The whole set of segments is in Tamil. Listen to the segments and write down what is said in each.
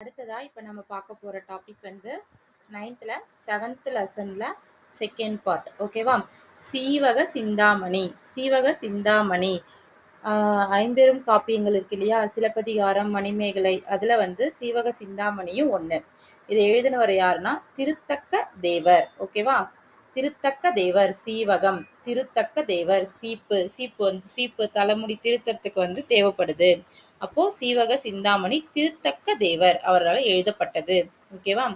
அடுத்ததா இப்போ நம்ம பார்க்க போகிற டாபிக் வந்து நைன்த்தில் செவன்த் லெசனில் செகண்ட் பார்ட் ஓகேவா சீவக சிந்தாமணி சீவக சிந்தாமணி. ஆஹ் ஐம்பெரும் காப்பியங்கள் இருக்கு இல்லையா? சிலப்பதிகாரம் மணிமேகலை அதில் வந்து சீவக சிந்தாமணியும் ஒன்று இதை எழுதினவர் யாருன்னா? திருத்தக்க தேவர். ஓகேவா திருத்தக்க தேவர் சீவகம். திருத்தக்க தேவர் சீப்பு. சீப்பு வந்து சீப்பு தலைமுடி திருத்தத்துக்கு வந்து தேவைப்படுது. அப்போ சீவக சிந்தாமணி திருத்தக்க தேவர் அவர்களால் எழுதப்பட்டது. ஓகேவா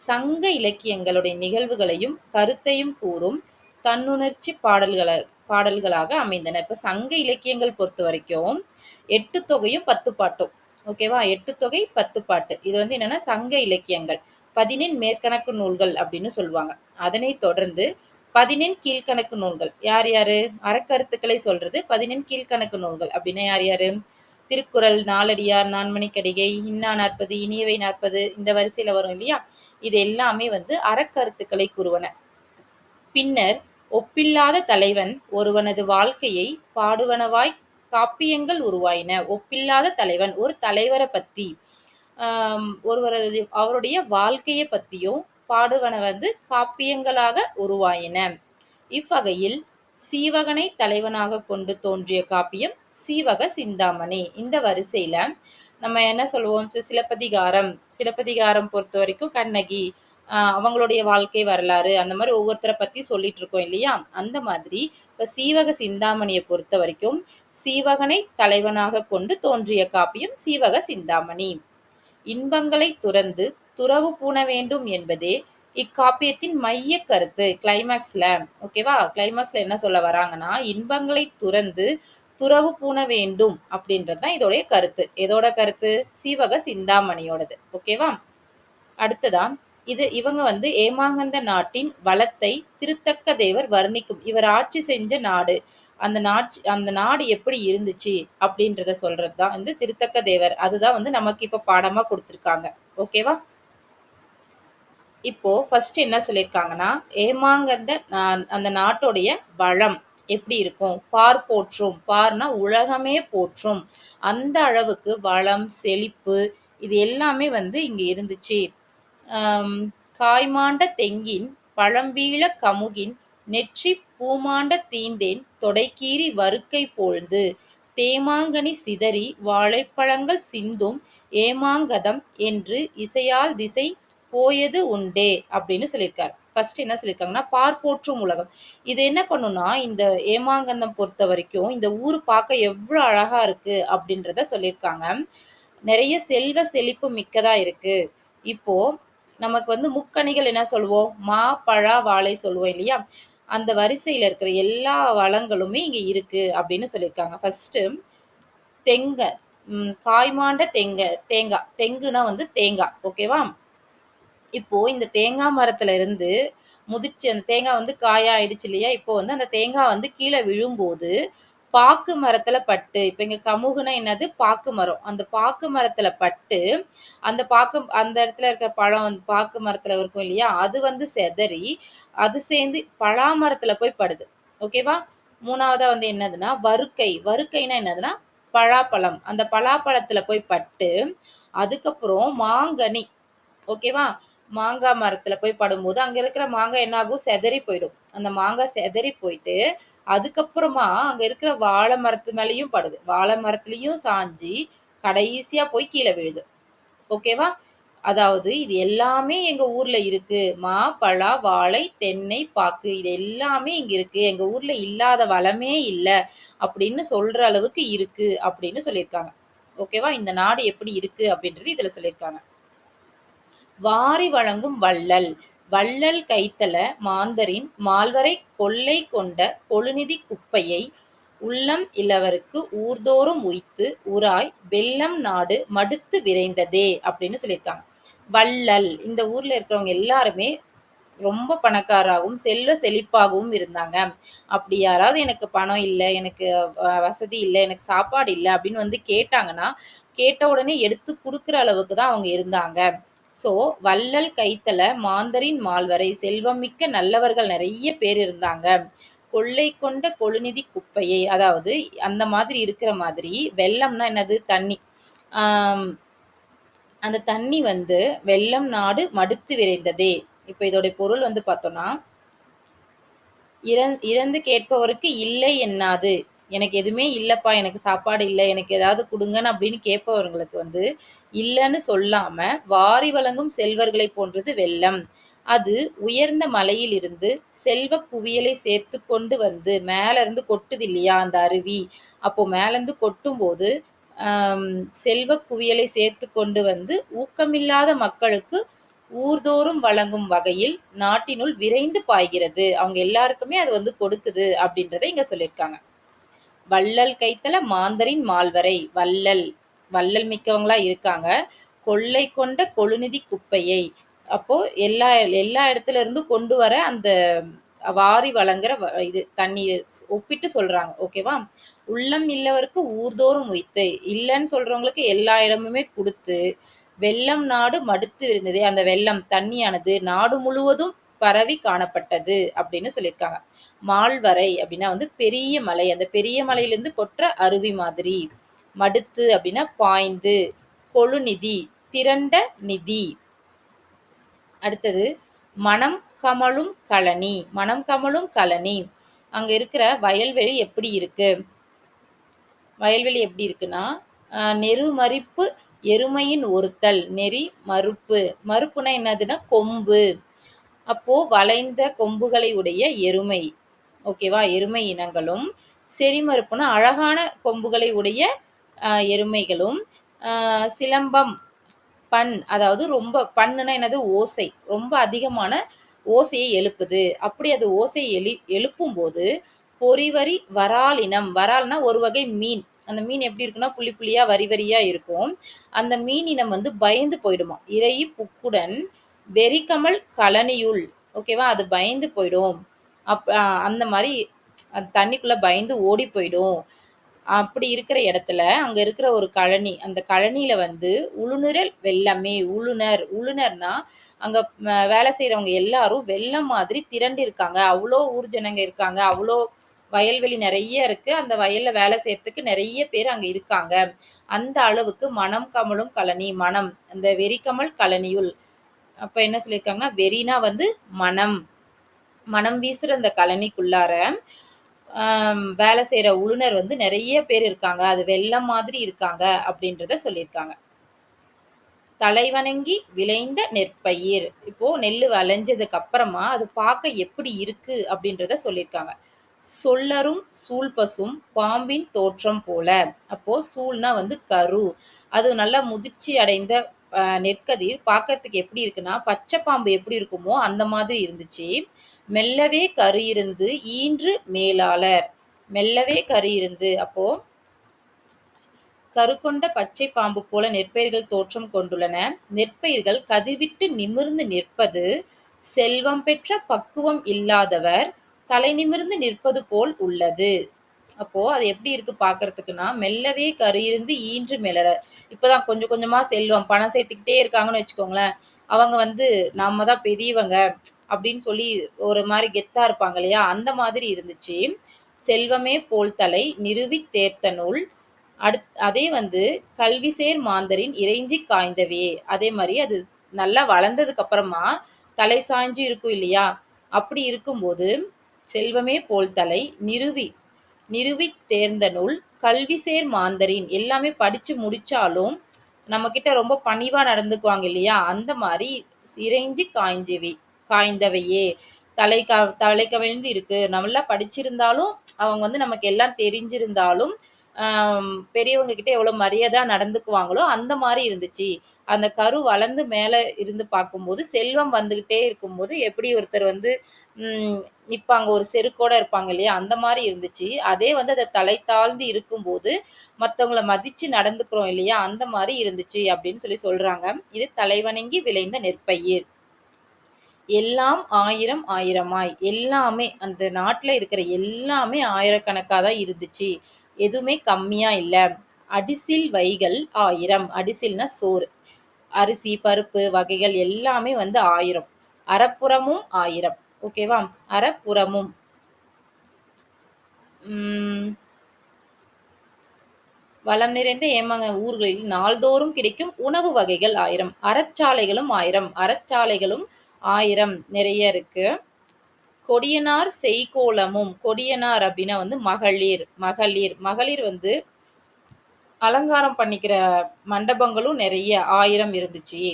சங்க இலக்கியங்களுடைய நிகழ்வுகளையும் கருத்தையும் கூறும் தன்னுணர்ச்சி பாடல்களை பாடல்களாக அமைந்தன. இப்ப சங்க இலக்கியங்கள் பொறுத்த வரைக்கும் எட்டு தொகையும் பத்து பாட்டும். ஓகேவா எட்டு தொகை பத்து பாட்டு. இது வந்து என்னன்னா சங்க இலக்கியங்கள். பதினெண் மேற்கணக்கு நூல்கள் அப்படின்னு சொல்லுவாங்க. அதனை தொடர்ந்து பதினெண் கீழ்கணக்கு நூல்கள். யார் யாரு? அறக்கருத்துக்களை சொல்றது பதினெண் கீழ்கணக்கு நூல்கள். அப்படின்னா யார் யாரு? திருக்குறள் நாலடியார் நான்மணிக்கடிகை இன்னா நாற்பது இனியவை நாற்பது இந்த வரிசையில வரும் இல்லையா? இது எல்லாமே வந்து அறக்கருத்துக்களை கூறுவன. பின்னர் ஒப்பில்லாத தலைவன் ஒருவனது வாழ்க்கையை பாடுவனவாய் காப்பியங்கள் உருவாயின. ஒப்பில்லாத தலைவன் ஒரு தலைவரை பத்தி ஆஹ் ஒருவரது அவருடைய வாழ்க்கையை பத்தியும் பாடுவன வந்து காப்பியங்களாக உருவாயின. இவ்வகையில் சீவகனை தலைவனாக கொண்டு தோன்றிய காப்பியம் சீவக சிந்தாமணி. இந்த வரிசையில நம்ம என்ன சொல்லுவோம்? சிலப்பதிகாரம் சிலப்பதிகாரம் பொறுத்த வரைக்கும் கண்ணகி அவங்களுடைய வாழ்க்கை வரலாறு அந்த மாதிரி ஒவ்வொருத்தரை பத்தி சொல்லிட்டு இருக்கோம் இல்லையா? அந்த மாதிரி இப்ப சீவக சிந்தாமணியை பொறுத்த வரைக்கும் சீவகனை தலைவனாக கொண்டு தோன்றிய காப்பியம் சீவக சிந்தாமணி. இன்பங்களை துறந்து துறவு பூண வேண்டும் என்பதே இக்காப்பியத்தின் மைய கருத்து கிளைமேக்ஸ்ல ஓகேவா கிளைமேக்ஸ்ல என்ன சொல்ல வராங்கன்னா இன்பங்களை துறந்து துறவு பூண வேண்டும் அப்படின்றது தான் இதோடைய கருத்து. எதோட கருத்து? சீவக சிந்தாமணியோடது. ஓகேவா அடுத்ததான் இது இவங்க வந்து ஏமாங்கந்த நாட்டின் வளத்தை திருத்தக்க தேவர் வர்ணிக்கும். இவர் ஆட்சி செஞ்ச நாடு. அந்த நாட்சி அந்த நாடு எப்படி இருந்துச்சு அப்படின்றத சொல்றது தான் வந்து திருத்தக்க தேவர். அதுதான் வந்து நமக்கு இப்ப பாடமா கொடுத்துருக்காங்க. ஓகேவா இப்போ ஃபர்ஸ்ட் என்ன சொல்லியிருக்காங்கன்னா ஏமாங்கந்த அந்த நாட்டுடைய வளம். எப்படி இருக்கும்? பார் போற்றும். பார்னா உலகமே போற்றும். அந்த அளவுக்கு வளம் செழிப்பு இது எல்லாமே வந்து இங்கே இருந்துச்சு. காய்மாண்ட தெங்கின் பழம்பீழ கமுகின் நெற்றி பூமாண்ட தீந்தேன் தொடைக்கீறி வருக்கை போழ்ந்து தேமாங்கனி சிதறி வாழைப்பழங்கள் சிந்தும் ஏமாங்கதம் என்று இசையால் திசை போயது உண்டே அப்படின்னு சொல்லியிருக்கார். ஃபர்ஸ்ட் என்ன சொல்லியிருக்காங்கன்னா பார்ப்போற்றும் உலகம். இது என்ன பண்ணும்னா இந்த ஏமாங்கந்தம் பொறுத்த வரைக்கும் இந்த ஊர் பார்க்க எவ்வளோ அழகா இருக்கு அப்படின்றத சொல்லியிருக்காங்க நிறைய செல்வ செழிப்பு மிக்கதா இருக்கு. இப்போ நமக்கு வந்து முக்கணிகள் என்ன சொல்லுவோம்? மா பழா வாழை சொல்லுவோம் இல்லையா? அந்த வரிசையில் இருக்கிற எல்லா வளங்களுமே இங்கே இருக்கு அப்படின்னு சொல்லியிருக்காங்க ஃபர்ஸ்ட் தெங்க. காய்மாண்ட தெங்க. தேங்காய். தெங்குனா வந்து தேங்காய். ஓகேவா இப்போ இந்த தேங்காய் மரத்துல இருந்து முதிச்சு அந்த தேங்காய் வந்து காயா ஆயிடுச்சு இல்லையா? இப்போ வந்து அந்த தேங்காய் வந்து கீழே விழும்போது பாக்கு மரத்துல பட்டு இப்ப இங்க கமுகுனா என்னது? பாக்கு மரம். அந்த பாக்கு மரத்துல பட்டு அந்த பாக்கு அந்த இடத்துல இருக்கிற பழம் வந்து பாக்கு மரத்துல இருக்கும் இல்லையா? அது வந்து செதறி அது சேர்ந்து பலா மரத்துல போய் படுது. ஓகேவா மூணாவதா வந்து என்னதுன்னா வறுக்கை. வறுக்கைனா என்னதுன்னா பலாப்பழம். அந்த பலாப்பழத்துல போய் பட்டு அதுக்கப்புறம் மாங்கனி. ஓகேவா மாங்காய் மரத்துல போய் படும்போது அங்க இருக்கிற மாங்காய் என்ன ஆகும் செதறி போயிடும். அந்த மாங்காய் செதறி போயிட்டு அதுக்கப்புறமா அங்க இருக்கிற வாழை மரத்து மேலேயும் படுது. வாழை மரத்துலயும் சாஞ்சி கடைசியா போய் கீழே விழுது. ஓகேவா அதாவது இது எல்லாமே எங்க ஊர்ல இருக்கு. மா பழா வாழை தென்னை பாக்கு இது எல்லாமே இங்க இருக்கு. எங்க ஊர்ல இல்லாத வளமே இல்லை அப்படின்னு சொல்ற அளவுக்கு இருக்கு அப்படின்னு சொல்லியிருக்காங்க. ஓகேவா இந்த நாடு எப்படி இருக்கு அப்படின்றது இதுல சொல்லியிருக்காங்க. வாரி வழங்கும் வள்ளல். வள்ளல் கைத்தல மாந்தரின் மால்வரை கொள்ளை கொண்ட கொழுநிதி குப்பையை உள்ளம் இளவருக்கு ஊர்தோறும் உய்த்து உராய் வெள்ளம் நாடு மடுத்து விரைந்ததே அப்படின்னு சொல்லியிருக்காங்க. வள்ளல். இந்த ஊர்ல இருக்கிறவங்க எல்லாருமே ரொம்ப பணக்காராகவும் செல்வ செழிப்பாகவும் இருந்தாங்க. அப்படி யாராவது எனக்கு பணம் இல்லை எனக்கு வசதி இல்லை எனக்கு சாப்பாடு இல்லை அப்படின்னு வந்து கேட்டாங்கன்னா கேட்ட உடனே எடுத்து கொடுக்குற அளவுக்கு தான் அவங்க இருந்தாங்க. ஸோ வள்ளல் கைத்தல மாந்தரின் மால்வரை செல்வமிக்க நல்லவர்கள் நிறைய பேர் இருந்தாங்க. கொள்ளை கொண்ட கொழுநிதி குப்பையை அதாவது அந்த மாதிரி இருக்கிற மாதிரி வெள்ளம்னா என்னது? தண்ணி. அந்த தண்ணி வந்து வெள்ளம் நாடு மடுத்து விரைந்ததே. இப்போ இதோடைய பொருள் வந்து பார்த்தோம்னா இறந் இறந்து கேட்பவருக்கு இல்லை என்னாது? எனக்கு எதுவுமே இல்லைப்பா எனக்கு சாப்பாடு இல்லை எனக்கு ஏதாவது கொடுங்கன்னு அப்படின்னு கேட்பவர்களுக்கு வந்து இல்லைன்னு சொல்லாம வாரி வழங்கும் செல்வர்களை போன்றது வெள்ளம் அது உயர்ந்த மலையில் இருந்து செல்வ குவியலை சேர்த்து கொண்டு வந்து மேல இருந்து கொட்டுது இல்லையா அந்த அருவி? அப்போ மேலேருந்து கொட்டும் போது செல்வ குவியலை சேர்த்து கொண்டு வந்து ஊக்கமில்லாத மக்களுக்கு ஊர்தோறும் வழங்கும் வகையில் நாட்டினுள் விரைந்து பாய்கிறது. அவங்க எல்லாருக்குமே அது வந்து கொடுக்குது அப்படின்றத இங்க சொல்லியிருக்காங்க. வள்ளல் கைத்தல மாந்தரின் மால்வரை. வள்ளல் வள்ளல் மிக்கவங்களா இருக்காங்க. கொள்ளை கொண்ட கொழுநிதி குப்பையை. அப்போ எல்லா எல்லா இடத்துல இருந்து கொண்டு வர அந்த வாரி வழங்குற இது தண்ணீர் ஒப்பிட்டு சொல்றாங்க. ஓகேவா? உள்ளம் இல்லவருக்கு ஊர்தோறும் உய்த்து. இல்லைன்னு சொல்றவங்களுக்கு எல்லா இடமுமே கொடுத்து வெள்ளம் நாடு மடுத்து இருந்தது அந்த வெள்ளம் தண்ணியானது நாடு முழுவதும் பரவி காணப்பட்டது அப்படின்னு சொல்லியிருக்காங்க. மால்வரை அப்படின்னா வந்து பெரிய மலை. அந்த பெரிய மலையிலிருந்து கொற்ற அருவி மாதிரி. மடுத்து அப்படின்னா பாய்ந்து. கொழுநிதி திரண்ட நிதி. அடுத்தது மனம் கமலும் கழனி. மனம் கமலும் கழனி. அங்க இருக்கிற வயல்வெளி எப்படி இருக்கு? வயல்வெளி எப்படி இருக்குன்னா நெருமறிப்பு எருமையின் ஒருத்தல் நெறி மறுப்பு. மறுப்புனா என்னதுன்னா கொம்பு. அப்போ வளைந்த கொம்புகளை உடைய எருமை. ஓகேவா எருமை இனங்களும். செரிமறுப்புனா அழகான கொம்புகளை உடைய எருமைகளும். சிலம்பம் பண் அதாவது ரொம்ப பண்ணுனா என்னது? ஓசை. ரொம்ப அதிகமான ஓசையை எழுப்புது. அப்படி அது ஓசையை எழு எழுப்பும் போது பொறிவரி இனம். வரால்னா ஒரு வகை மீன். அந்த மீன் எப்படி இருக்குன்னா புள்ளி புள்ளியா வரி வரியா இருக்கும். அந்த மீன் இனம் வந்து பயந்து போயிடுமா இறை புக்குடன் வெறிக்கமல் கழனியுள். ஓகேவா? அது பயந்து போயிடும். அப் அந்த மாதிரி அது தண்ணிக்குள்ள பயந்து ஓடி போயிடும். அப்படி இருக்கிற இடத்துல அங்க இருக்கிற ஒரு கழனி அந்த கழனியில வந்து உளுநுரல் வெள்ளமே உளுநர். உளுநர்னா அங்க வேலை செய்யறவங்க எல்லாரும் வெள்ளம் மாதிரி திரண்டு இருக்காங்க அவ்வளோ ஊர் ஜனங்க இருக்காங்க. அவ்வளோ வயல்வெளி நிறைய இருக்கு. அந்த வயல்ல வேலை செய்யறதுக்கு நிறைய பேர் அங்க இருக்காங்க. அந்த அளவுக்கு மனம் கமலும் கழனி மனம். அந்த வெறிக்கமல் கழனியுள். அப்ப என்ன சொல்லியிருக்காங்கன்னா வெறினா வந்து மனம். மனம் வீசுற அந்த கழனிக்குள்ளார வேலை செய்யற உளுநர் வந்து நிறைய பேர் இருக்காங்க. அது வெள்ளம் மாதிரி இருக்காங்க அப்படின்றத சொல்லியிருக்காங்க. தலைவணங்கி விளைந்த நெற்பயிர். இப்போ நெல் விளைஞ்சதுக்கு அப்புறமா அது பார்க்க எப்படி இருக்கு அப்படின்றத சொல்லியிருக்காங்க. சொல்லரும் சூழ்பசும் பாம்பின் தோற்றம் போல. அப்போ சூழ்னா வந்து கரு. அது நல்லா முதிர்ச்சி அடைந்த நெற்கதிர் பார்க்கறதுக்கு எப்படி இருக்குன்னா பச்சை பாம்பு எப்படி இருக்குமோ அந்த மாதிரி இருந்துச்சு. மெல்லவே கரு இருந்து ஈன்று மேலாளர். மெல்லவே கரு இருந்து அப்போ கருக்கொண்ட பச்சை பாம்பு போல நெற்பயிர்கள் தோற்றம் கொண்டுள்ளன. நெற்பயிர்கள் கதிர்விட்டு நிமிர்ந்து நிற்பது செல்வம் பெற்ற பக்குவம் இல்லாதவர் தலை நிமிர்ந்து நிற்பது போல் உள்ளது. அப்போ அது எப்படி இருக்கு பாக்குறதுக்குன்னா மெல்லவே கரு இருந்து ஈன்று மெலர இப்பதான் கொஞ்சம் கொஞ்சமா செல்வம் பணம் சேர்த்துக்கிட்டே இருக்காங்கன்னு வச்சுக்கோங்களேன். அவங்க வந்து நாம தான் பெரியவங்க அப்படின்னு சொல்லி ஒரு மாதிரி கெத்தா இருப்பாங்க இல்லையா? அந்த மாதிரி இருந்துச்சு. செல்வமே போல் தலை நிறுவி தேர்த்த நூல். அடுத் அதே வந்து கல்வி சேர் மாந்தரின் இறைஞ்சி காய்ந்தவே. அதே மாதிரி அது நல்லா வளர்ந்ததுக்கு அப்புறமா தலை சாய்ஞ்சு இருக்கும் இல்லையா? அப்படி இருக்கும்போது செல்வமே போல் தலை நிறுவி நிறுவித் தேர்ந்த நூல் கல்வி சேர் மாந்தரின். எல்லாமே படிச்சு முடிச்சாலும் நம்ம கிட்ட ரொம்ப பணிவா நடந்துக்குவாங்க இல்லையா? அந்த மாதிரி சிரைஞ்சி காய்ஞ்சவி காய்ந்தவையே. தலை க தலை கவிழ்ந்து இருக்கு. நல்லா படிச்சிருந்தாலும் அவங்க வந்து நமக்கு எல்லாம் தெரிஞ்சிருந்தாலும் பெரியவங்க கிட்ட எவ்வளவு மரியாதை நடந்துக்குவாங்களோ அந்த மாதிரி இருந்துச்சு. அந்த கரு வளர்ந்து மேல இருந்து பார்க்கும்போது செல்வம் வந்துகிட்டே இருக்கும்போது எப்படி ஒருத்தர் வந்து உம் நிப்பாங்க ஒரு செருக்கோட இருப்பாங்க இல்லையா? அந்த மாதிரி இருந்துச்சு. அதே வந்து அதை தலை தாழ்ந்து இருக்கும்போது மத்தவங்கள மதிச்சு நடந்துக்கிறோம் இல்லையா? அந்த மாதிரி இருந்துச்சு அப்படின்னு சொல்லி சொல்றாங்க. இது தலைவணங்கி விளைந்த நெற்பயிர். எல்லாம் ஆயிரம் ஆயிரமாய். எல்லாமே அந்த நாட்டுல இருக்கிற எல்லாமே ஆயிரக்கணக்காக தான் இருந்துச்சு. எதுவுமே கம்மியா இல்ல. அடிசில் வைகள் ஆயிரம். அடிசில்னா சோறு. அரிசி பருப்பு வகைகள் எல்லாமே வந்து ஆயிரம். அறப்புறமும் ஆயிரம். ஓகேவா அறப்புறமும் உம் வளம் நிறைந்த ஏமாங்க ஊர்களில் நாள்தோறும் கிடைக்கும் உணவு வகைகள் ஆயிரம். அறச்சாலைகளும் ஆயிரம். அறச்சாலைகளும் ஆயிரம். நிறைய இருக்கு. கொடியனார் செய்கோலமும். கொடியனார் அப்படின்னா வந்து மகளிர் மகளிர். மகளிர் வந்து அலங்காரம் பண்ணிக்கிற மண்டபங்களும் நிறைய ஆயிரம் இருந்துச்சு.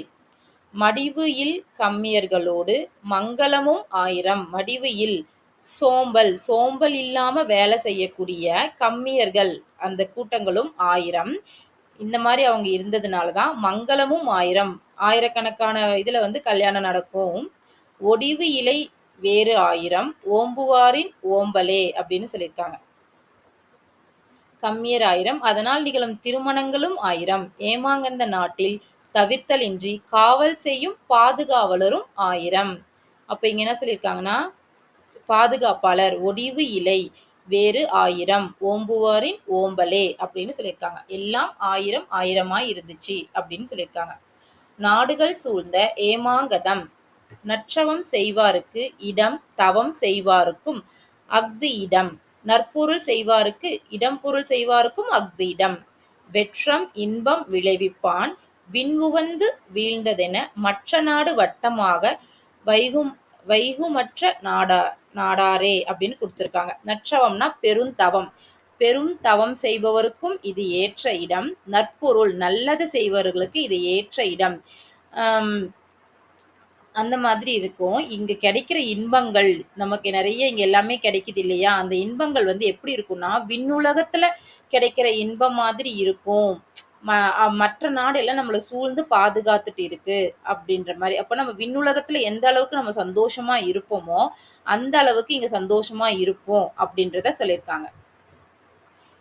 மடிவு இல் கம்மியர்களோடு மங்களமும் ஆயிரம். மடிவு இல் சோம்பல். சோம்பல் இல்லாம வேலை செய்யக்கூடிய கம்மியர்கள். அந்த கூட்டங்களும் ஆயிரம். இந்த மாதிரி அவங்க இருந்ததுனால தான் மங்களமும் ஆயிரம். ஆயிரக்கணக்கான இதுல வந்து கல்யாணம் நடக்கும். ஒடிவு இலை வேறு ஆயிரம். ஓம்புவாரின் ஓம்பலே அப்படின்னு சொல்லியிருக்காங்க. கம்மியர் ஆயிரம். அதனால் நிகழும் திருமணங்களும் ஆயிரம். ஏமாங்கந்த நாட்டில் தவிர்த்தலின்றி காவல் செய்யும் பாதுகாவலரும் ஆயிரம். அப்போ இங்கே என்ன சொல்லியிருக்காங்கன்னா பாதுகாப்பாளர் ஒடிவு இலை வேறு ஆயிரம். ஓம்புவாரின் ஓம்பலே அப்படின்னு சொல்லியிருக்காங்க. எல்லாம் ஆயிரம் ஆயிரமாய் இருந்துச்சு அப்படின்னு சொல்லியிருக்காங்க. நாடுகள் சூழ்ந்த ஏமாங்கதம் நற்றவம் செய்வாருக்கு இடம் தவம் செய்வாருக்கும் அஃது இடம். நற்பொருள் செய்வாருக்கு இடம் பொருள் செய்வாருக்கும் அஃது இடம். வெற்றம் இன்பம் விளைவிப்பான் விண்முவந்து வீழ்ந்ததென மற்ற நாடு வட்டமாக வைகும் வைகுமற்ற நாடா நாடாரே அப்படின்னு கொடுத்துருக்காங்க. நற்றவம்னா பெருந்தவம். பெரும் தவம் செய்பவருக்கும் இது ஏற்ற இடம். நற்பொருள் நல்லது செய்பவர்களுக்கு இது ஏற்ற இடம். அந்த மாதிரி இருக்கும். இங்க கிடைக்கிற இன்பங்கள் நமக்கு நிறைய இங்க எல்லாமே கிடைக்குது இல்லையா? அந்த இன்பங்கள் வந்து எப்படி இருக்கும்னா விண்ணுலகத்துல கிடைக்கிற இன்பம் மாதிரி இருக்கும். மற்ற நாடு எல்லாம் நம்மளை சூழ்ந்து பாதுகாத்துட்டு இருக்கு அப்படின்ற மாதிரி. அப்ப நம்ம விண்ணுலகத்துல எந்த அளவுக்கு நம்ம சந்தோஷமா இருப்போமோ அந்த அளவுக்கு இங்க சந்தோஷமா இருப்போம் அப்படின்றத சொல்லியிருக்காங்க.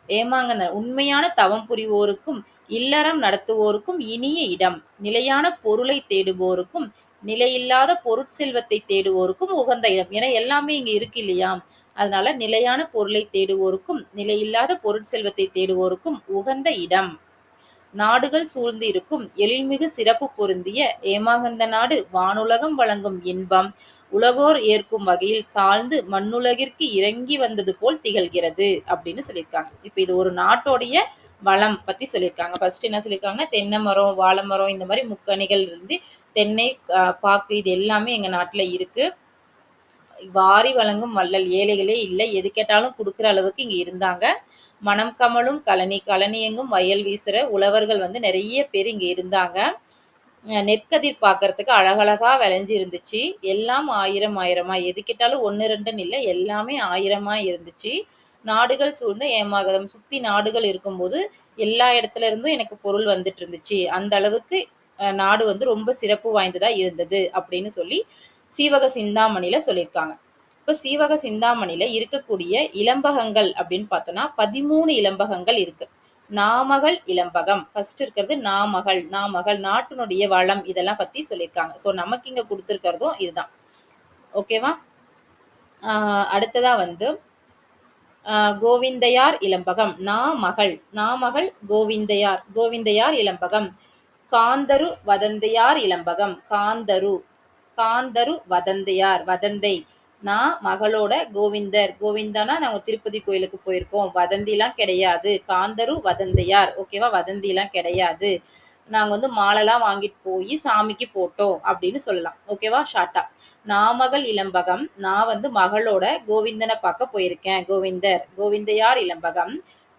ஏமாங்க உண்மையான தவம் புரிவோருக்கும் இல்லறம் நடத்துவோருக்கும் இனிய இடம். நிலையான பொருளை தேடுவோருக்கும் நிலையில்லாத பொருட்செல்வத்தை தேடுவோருக்கும் உகந்த இடம். ஏன்னா எல்லாமே இங்க இருக்கு இல்லையா? அதனால நிலையான பொருளை தேடுவோருக்கும் நிலையில்லாத பொருட்செல்வத்தை தேடுவோருக்கும் உகந்த இடம். நாடுகள் சூழ்ந்து இருக்கும் எழில்மிகு சிறப்பு பொருந்திய ஏமாகந்த நாடு வானுலகம் வழங்கும் இன்பம். உலகோர் ஏற்கும் வகையில் தாழ்ந்து மண்ணுலகிற்கு இறங்கி வந்தது போல் திகழ்கிறது அப்படின்னு சொல்லியிருக்காங்க. இப்ப இது ஒரு நாட்டோடைய வளம் பத்தி சொல்லியிருக்காங்க. ஃபர்ஸ்ட் என்ன சொல்லியிருக்காங்கன்னா தென்னை மரம் வாழை மரம் இந்த மாதிரி முக்கணிகள் இருந்து தென்னை பாக்கு இது எல்லாமே எங்க நாட்டுல இருக்கு. வாரி வழங்கும் வள்ளல் ஏழைகளே இல்லை. எது கேட்டாலும் கொடுக்குற அளவுக்கு இங்கே இருந்தாங்க. மனம் கமலும் கழனி கழனி எங்கும் வயல் வீசுகிற உழவர்கள் வந்து நிறைய பேர் இங்கே இருந்தாங்க. நெற்கதிர் பார்க்கறதுக்கு அழகழகா விளைஞ்சு இருந்துச்சு. எல்லாம் ஆயிரம் ஆயிரமா? எது கேட்டாலும் ஒன்று ரெண்டுன்னு இல்லை. எல்லாமே ஆயிரமா இருந்துச்சு. நாடுகள் சூழ்ந்த ஏமாகரம் சுற்றி நாடுகள் இருக்கும்போது எல்லா இடத்துல இருந்தும் எனக்கு பொருள் வந்துட்டு இருந்துச்சு. அந்த அளவுக்கு நாடு வந்து ரொம்ப சிறப்பு வாய்ந்ததா இருந்தது அப்படின்னு சொல்லி சீவக சிந்தாமணியில சொல்லியிருக்காங்க. இப்ப சீவக சிந்தாமணியில இருக்கக்கூடிய இளம்பகங்கள் அப்படின்னு பார்த்தோம்னா பதிமூணு இளம்பகங்கள் இருக்கு. நாமகள் இளம்பகம் ஃபர்ஸ்ட் இருக்கிறது நாமகள் நாமகள் நாட்டினுடைய வளம் இதெல்லாம் பத்தி சொல்லியிருக்காங்க. ஸோ நமக்கு இங்க கொடுத்துருக்கிறதும் இதுதான். ஓகேவா அடுத்ததா வந்து கோவிந்தையார் இளம்பகம் நாமகள் நாமகள் கோவிந்தையார் கோவிந்தையார் இளம்பகம் காந்தரு வதந்தையார் இளம்பகம் காந்தரு. காந்தரு வதந்தையார் வதந்தை. நான் மகளோட கோவிந்தர். கோவிந்தானா நாங்க திருப்பதி கோயிலுக்கு போயிருக்கோம். வதந்திலாம் கிடையாது. காந்தரு வதந்தையார். ஓகேவா வதந்திலாம் கிடையாது. நாங்க வந்து மாலைலாம் வாங்கிட்டு போய் சாமிக்கு போட்டோம் அப்படின்னு சொல்லலாம். ஓகேவா ஷார்ட்டா நாமகள் இளம்பகம். நான் வந்து மகளோட கோவிந்தனை பார்க்க போயிருக்கேன். கோவிந்தர். கோவிந்தையார் இளம்பகம்.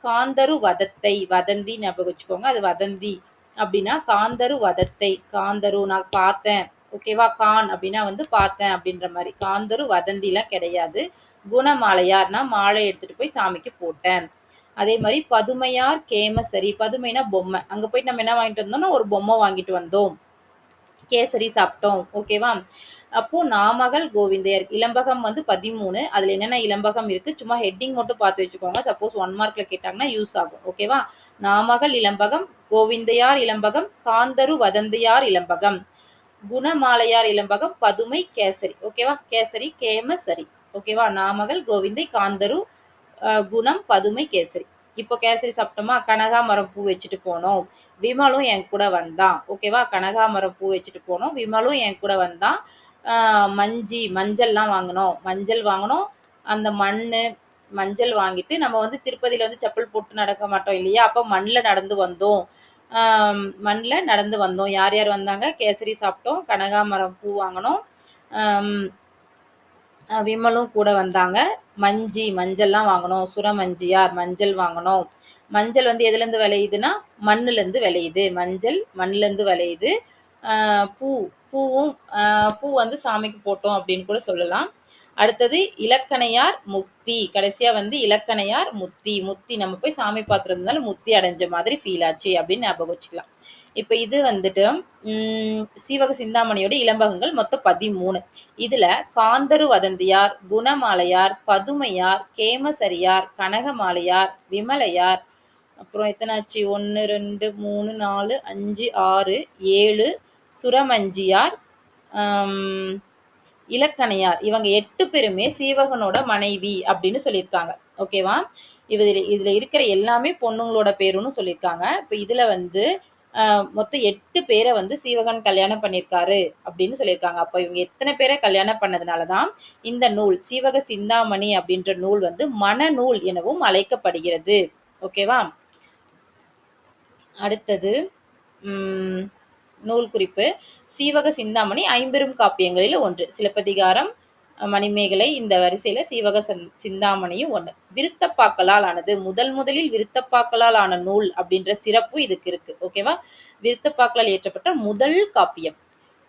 காந்தரு வதத்தை. வதந்தி ஞாபகம் வச்சுக்கோங்க. அது வதந்தி. அப்படின்னா காந்தரு வதத்தை. காந்தரு நான் பார்த்தேன். ஓகேவா? கான் அப்படின்னா வந்து பார்த்தேன் அப்படின்ற மாதிரி. காந்தரு வதந்திலாம் கிடையாது. குணமாலையார்னா மாலை எடுத்துட்டு போய் சாமிக்கு போட்டேன். அதே மாதிரி பதுமையார் கேமசரி பதுமைனா பொம்மை. அங்க போயிட்டு நம்ம என்ன வாங்கிட்டு வந்தோம்னா ஒரு பொம்மை வாங்கிட்டு வந்தோம். கேசரி சாப்பிட்டோம். ஓகேவா? அப்போ நாமகள் கோவிந்தையர் இளம்பகம் வந்து பதிமூணு. அதுல என்னென்ன இளம்பகம் இருக்கு? சும்மா ஹெட்டிங் மட்டும் பார்த்து வச்சுக்கோங்க. சப்போஸ் ஒன் மார்க்ல கேட்டாங்கன்னா யூஸ் ஆகும். ஓகேவா? நாமகள் இளம்பகம் கோவிந்தையார் இளம்பகம் காந்தரு வதந்தையார் இளம்பகம். குணமாலையார் இளம்பகம் பதுமை கேசரி. ஓகேவா கேசரி கேமசரி. ஓகேவா நாமகள் கோவிந்தை காந்தரு குணம் பதுமை கேசரி. இப்போ கேசரி சாப்பிட்டோமா? கனகாமரம் பூ வச்சுட்டு போனோம். விமலும் என் கூட வந்தான். ஓகேவா கனகாமரம் பூ வச்சுட்டு போனோம். விமலும் என் கூட வந்தான். மஞ்சி மஞ்சள்லாம் வாங்கினோம். மஞ்சள் வாங்கினோம். அந்த மண் மஞ்சள் வாங்கிட்டு நம்ம வந்து திருப்பதியில வந்து செப்பல் போட்டு நடக்க மாட்டோம் இல்லையா? அப்போ மண்ணில் நடந்து வந்தோம். மண்ணில் நடந்து வந்தோம். யார் யார் வந்தாங்க? கேசரி சாப்பிட்டோம். கனகாமரம் பூ வாங்கினோம். விமலும் கூட வந்தாங்க. மஞ்சி மஞ்சள்லாம் வாங்கினோம். சுரமஞ்சியார் மஞ்சள் வாங்கினோம். மஞ்சள் வந்து எதுலேருந்து விளையுதுன்னா மண்ணுலேருந்து விளையுது. மஞ்சள் மண்ணுலேருந்து விளையுது. பூ பூவும் பூ வந்து சாமிக்கு போட்டோம் அப்படின்னு கூட சொல்லலாம். அடுத்தது இலக்கணையார் முக்தி கடைசியா வந்து இலக்கணையார் முத்தி. முத்தி நம்ம போய் சாமி பார்த்துருந்தனால முத்தி அடைஞ்ச மாதிரி ஃபீல் ஆச்சு அப்படின்னு ஞாபகம் வச்சுக்கலாம். இப்போ இது வந்துட்டு சீவக சிந்தாமணியோட இளம்பகங்கள் மொத்தம் பதிமூணு. இதுல காந்தரு வதந்தியார் குணமாலையார் பதுமையார் கேமசரியார் கனகமாலையார் விமலையார் அப்புறம் எத்தனாச்சு? ஒன்று ரெண்டு மூணு நாலு அஞ்சு ஆறு ஏழு சுரமஞ்சியார் இலக்கணையார். இவங்க எட்டு பேருமே சீவகனோட மனைவி அப்படின்னு சொல்லியிருக்காங்க. ஓகேவா இதுல இதுல இருக்கிற எல்லாமே பொண்ணுங்களோட பேருன்னு சொல்லியிருக்காங்க. இப்போ இதுல வந்து மொத்தம் எட்டு பேரை வந்து சீவகன் கல்யாணம் பண்ணியிருக்காரு அப்படின்னு சொல்லியிருக்காங்க. அப்போ இவங்க எத்தனை பேரை கல்யாணம் பண்ணதுனாலதான் இந்த நூல் சீவக சிந்தாமணி அப்படின்ற நூல் வந்து மனநூல் எனவும் அழைக்கப்படுகிறது. ஓகேவா அடுத்தது உம் நூல் குறிப்பு. சீவக சிந்தாமணி ஐம்பெரும் காப்பியங்களில் ஒன்று. சிலப்பதிகாரம் மணிமேகலை இந்த வரிசையில சீவக சிந்தாமணியும் ஒன்று விருத்தப்பாக்களால் ஆனது முதல் முதலில் விருத்தப்பாக்களால் ஆன நூல் அப்படின்ற சிறப்பு இதுக்கு இருக்கு. ஓகேவா? விருத்தப்பாக்களால் இயற்றப்பட்ட முதல் காப்பியம்.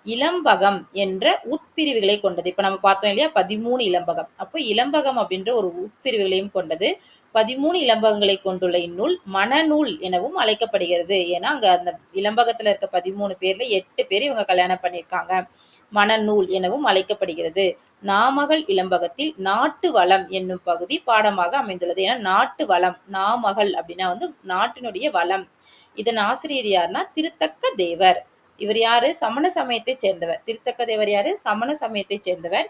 இளம்பகம் என்ற உட்பிரிவுகளை கொண்டது. இப்ப நம்ம பார்த்தோம் இல்லையா? பதிமூணு இளம்பகம் அப்போ இளம்பகம் அப்படின்ற ஒரு உட்பிரிவுகளையும் கொண்டது. பதிமூணு இளம்பகங்களை கொண்டுள்ள இந்நூல் மனநூல் எனவும் அழைக்கப்படுகிறது. ஏன்னா அங்க அந்த இளம்பகத்துல இருக்க பதிமூணு பேர்ல எட்டு பேர் இவங்க கல்யாணம் பண்ணியிருக்காங்க. மனநூல் எனவும் அழைக்கப்படுகிறது. நாமகள் இளம்பகத்தில் நாட்டு வளம் என்னும் பகுதி பாடமாக அமைந்துள்ளது. ஏன்னா நாட்டு வளம் நாமகள் அப்படின்னா வந்து நாட்டினுடைய வளம். இதன் ஆசிரியர் யாருன்னா திருத்தக்க தேவர். இவர் யாரு? சமண சமயத்தை சேர்ந்தவர். திருத்தக்க தேவர் யாரு? சமண சமயத்தை சேர்ந்தவர்.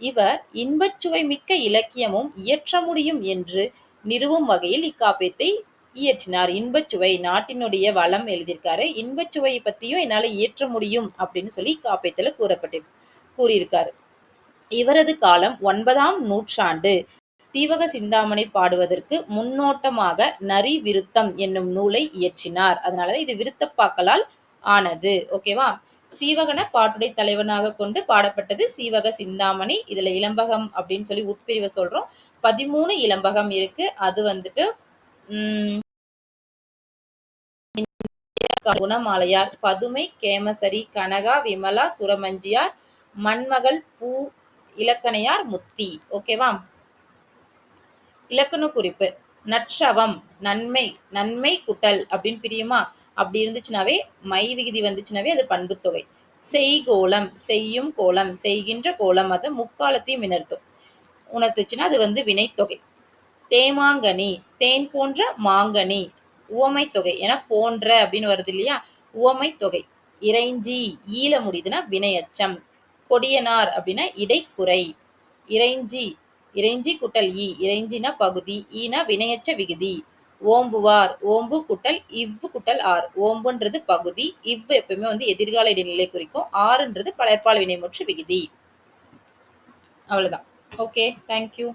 இவர் இன்பச்சுவை மிக்க இலக்கியமும் இயற்ற முடியும் என்று நிறுவும் வகையில் இக்காப்பியத்தை இயற்றினார். இன்பச்சுவை நாட்டினுடைய வளம் எழுதியிருக்காரு. இன்பச்சுவையை பத்தியும் என்னால இயற்ற முடியும் அப்படின்னு சொல்லி இக்காப்பியத்துல கூறப்பட்டு கூறியிருக்காரு. இவரது காலம் ஒன்பதாம் நூற்றாண்டு. தீவக சிந்தாமணி பாடுவதற்கு முன்னோட்டமாக நரி விருத்தம் என்னும் நூலை இயற்றினார். அதனால இது விருத்தப்பாக்களால் ஆனது. ஓகேவா சீவகன பாட்டுடை தலைவனாக கொண்டு பாடப்பட்டது சீவக சிந்தாமணி. இதுல இளம்பகம் அப்படின்னு சொல்லி உட்பிரிவை சொல்றோம். பதிமூணு இளம்பகம் இருக்கு. அது வந்துட்டு உம் குணமாலையார் பதுமை கேமசரி கனகா விமலா சுரமஞ்சியார் மண்மகள் பூ இலக்கணையார் முத்தி. ஓகேவா இலக்கண குறிப்பு. நற்றவம் நன்மை நன்மை குட்டல் அப்படின்னு பிரியுமா? அப்படி இருந்துச்சுனாவே மை விகுதி வந்துச்சுனாவே அது பண்புத்தொகை. செய்கோலம் செய்யும் கோலம் செய்கின்ற கோலம் அதை முக்காலத்தையும் உணர்த்தும் உணர்த்துச்சுன்னா அது வந்து வினைத்தொகை. தேமாங்கனி தேன் போன்ற மாங்கனி உவமை தொகை ஏன்னா போன்ற அப்படின்னு வருது இல்லையா? உவமை தொகை இறைஞ்சி ஈல முடியுதுன்னா வினையச்சம். கொடியனார் அப்படின்னா இடைக்குறை. இறைஞ்சி இறைஞ்சி குட்டல் ஈ. இறைஞ்சினா பகுதி ஈனா வினையச்ச விகுதி. ஓம்புவார். ஓம்பு குட்டல் இவ்வு குட்டல் ஆர் ஓம்புன்றது பகுதி இவ்வு எப்பவுமே வந்து எதிர்கால இடைநிலை குறிக்கும். ஆறுன்றது பலர்பால் வினைமுற்று விகுதி. அவ்வளவுதான். Okay thank you